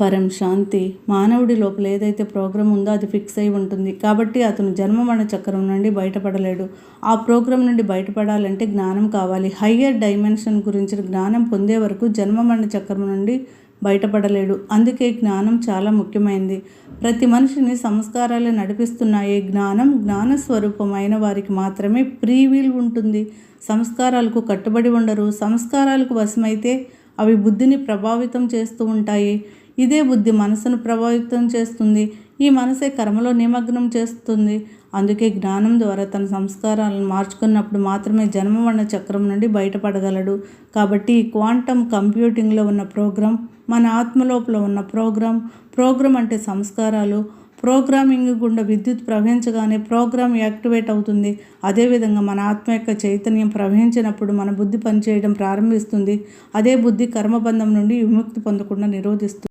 పరం శాంతి. మానవుడి లోపల ఏదైతే ప్రోగ్రామ్ ఉందో అది ఫిక్స్ అయి ఉంటుంది. కాబట్టి అతను జన్మమరణ చక్రం నుండి బయటపడలేడు. ఆ ప్రోగ్రామ్ నుండి బయటపడాలంటే జ్ఞానం కావాలి. హయ్యర్ డైమెన్షన్ గురించిన జ్ఞానం పొందే వరకు జన్మమరణ చక్రం నుండి బయటపడలేడు. అందుకే జ్ఞానం చాలా ముఖ్యమైనది ప్రతి మనిషిని సంస్కారాలు నడిపిస్తున్నాయి జ్ఞానం జ్ఞానస్వరూపమైన వారికి మాత్రమే ఫ్రీ వీల్ ఉంటుంది. సంస్కారాలకు కట్టుబడి ఉండరు. సంస్కారాలకు వశమైతే అవి బుద్ధిని ప్రభావితం చేస్తూ ఉంటాయి. ఇదే బుద్ధి మనసును ప్రభావితం చేస్తుంది. ఈ మనసే కర్మలో నిమగ్నం చేస్తుంది. అందుకే జ్ఞానం ద్వారా తన సంస్కారాలను మార్చుకున్నప్పుడు మాత్రమే జన్మవర్ణ చక్రం నుండి బయటపడగలడు. కాబట్టి ఈ క్వాంటమ్ కంప్యూటింగ్లో ఉన్న ప్రోగ్రాం మన ఆత్మలోపల ఉన్న ప్రోగ్రాం ప్రోగ్రాం అంటే సంస్కారాలు ప్రోగ్రామింగ్ గుండా విద్యుత్ ప్రవహించగానే ప్రోగ్రామ్ యాక్టివేట్ అవుతుంది. అదేవిధంగా మన ఆత్మ యొక్క చైతన్యం ప్రవహించినప్పుడు మన బుద్ధి పనిచేయడం ప్రారంభిస్తుంది. అదే బుద్ధి కర్మబంధం నుండి విముక్తి పొందకుండా నిరోధిస్తుంది.